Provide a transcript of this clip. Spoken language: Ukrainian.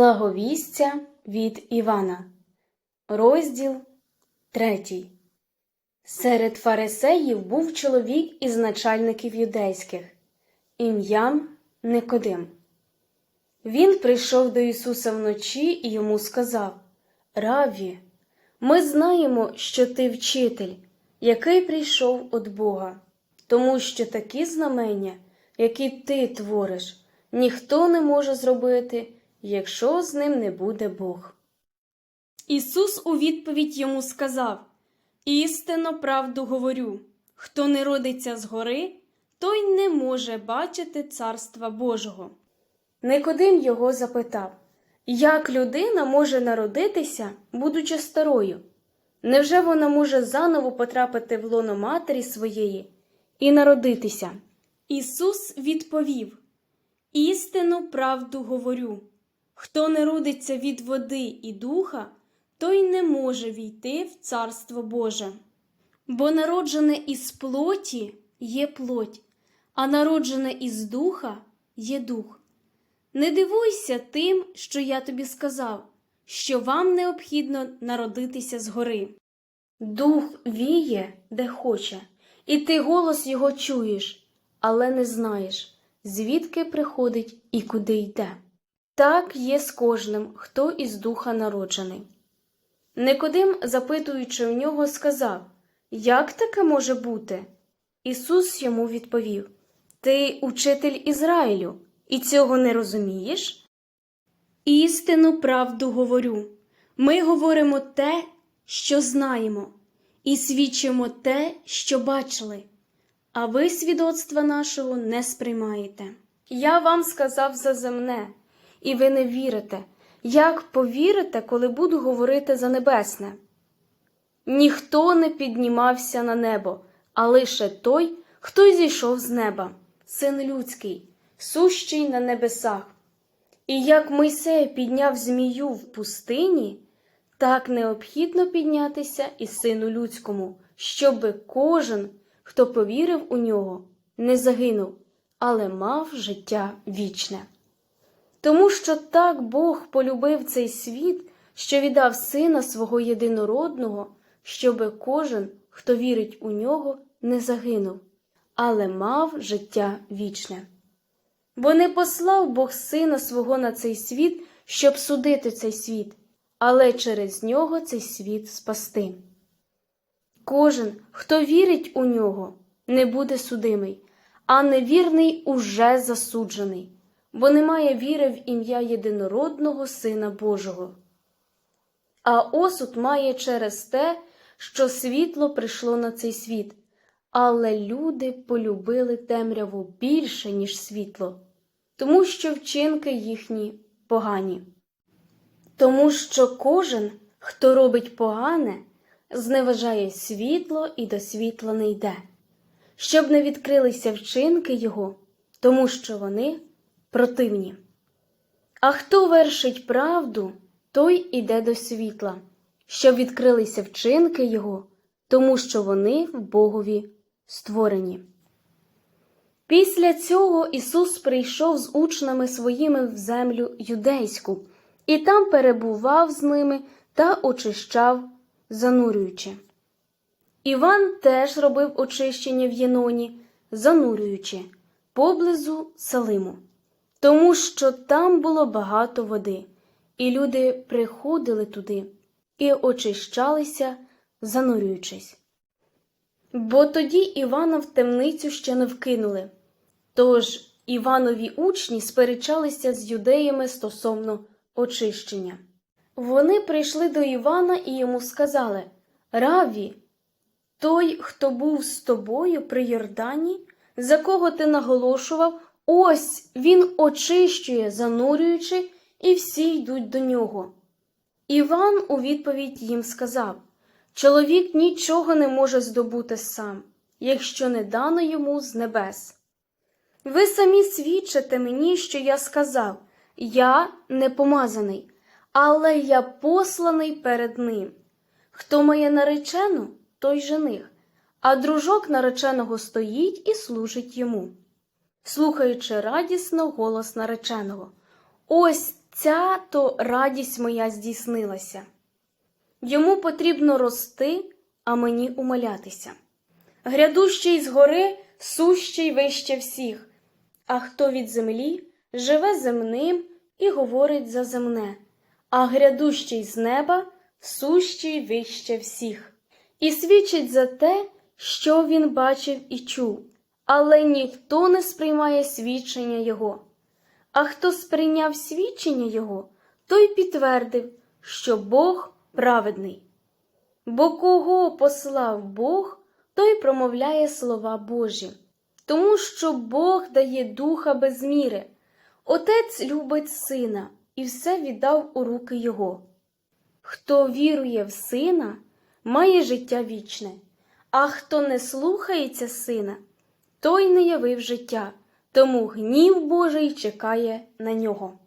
Благовістя від Івана, розділ третій. Серед фарисеїв був чоловік із начальників юдейських, ім'ям Никодим. Він прийшов до Ісуса вночі і йому сказав: Раві, ми знаємо, що ти вчитель, який прийшов від Бога, тому що такі знамення, які ти твориш, ніхто не може зробити, якщо з ним не буде Бог. Ісус у відповідь йому сказав: Істинно правду говорю, хто не родиться згори, той не може бачити царства Божого. Никодим його запитав, як людина може народитися, будучи старою? Невже вона може заново потрапити в лоно матері своєї і народитися? Ісус відповів: Істину правду говорю. Хто не родиться від води і духа, той не може війти в Царство Боже. Бо народжене із плоті є плоть, а народжене із духа є дух. Не дивуйся тим, що я тобі сказав, що вам необхідно народитися згори. Дух віє, де хоче, і ти голос його чуєш, але не знаєш, звідки приходить і куди йде. Так є з кожним, хто із духа народжений. Никодим, запитуючи в нього, сказав Як таке може бути? Ісус йому відповів Ти учитель Ізраїлю, і цього не розумієш? Істину правду говорю. Ми говоримо те, що знаємо, і свідчимо те, що бачили, а ви свідоцтва нашого не сприймаєте. Я вам сказав за земне, і ви не вірите. Як повірите, коли буду говорити за небесне? Ніхто не піднімався на небо, а лише той, хто зійшов з неба, син людський, сущий на небесах. І як Мойсей підняв змію в пустині, так необхідно піднятися і сину людському, щоби кожен, хто повірив у нього, не загинув, але мав життя вічне. Тому що так Бог полюбив цей світ, що віддав сина свого єдинородного, щоби кожен, хто вірить у нього, не загинув, але мав життя вічне. Бо не послав Бог сина свого на цей світ, щоб судити цей світ, але через нього цей світ спасти. Кожен, хто вірить у нього, не буде судимий, а невірний уже засуджений бо немає віри в ім'я єдинородного Сина Божого. А осуд має через те, що світло прийшло на цей світ, але люди полюбили темряву більше, ніж світло, тому що вчинки їхні погані. Тому що кожен, хто робить погане, зневажає світло і до світла не йде, щоб не відкрилися вчинки його, тому що вони противні. А хто вершить правду, той іде до світла, щоб відкрилися вчинки його, тому що вони в Богові створені. Після цього Ісус прийшов з учнями своїми в землю юдейську і там перебував з ними та очищав, занурюючи. Іван теж робив очищення в Єноні, занурюючи, поблизу Салиму тому що там було багато води, і люди приходили туди і очищалися, занурюючись. Бо тоді Івана в темницю ще не вкинули. Тож Іванові учні сперечалися з юдеями стосовно очищення. Вони прийшли до Івана і йому сказали Раві, той, хто був з тобою при Йордані, за кого ти наголошував, Ось він очищує, занурюючи, і всі йдуть до нього. Іван у відповідь їм сказав Чоловік нічого не може здобути сам, якщо не дано йому з небес. Ви самі свідчите мені, що я сказав Я не помазаний, але я посланий перед ним. Хто має наречену, той жених, а дружок нареченого стоїть і служить йому слухаючи радісно голос нареченого. Ось ця то радість моя здійснилася. Йому потрібно рости, а мені умилятися. Грядущий з гори сущий вище всіх, а хто від землі живе земним і говорить за земне, а грядущий з неба сущий вище всіх, і свідчить за те, що він бачив і чув, але ніхто не сприймає свідчення його. А хто сприйняв свідчення його, той підтвердив, що Бог праведний. Бо кого послав Бог, той промовляє слова Божі, тому що Бог дає духа без міри. Отець любить сина і все віддав у руки Його. Хто вірує в сина, має життя вічне, а хто не слухається сина, той не явив життя, тому гнів Божий чекає на нього.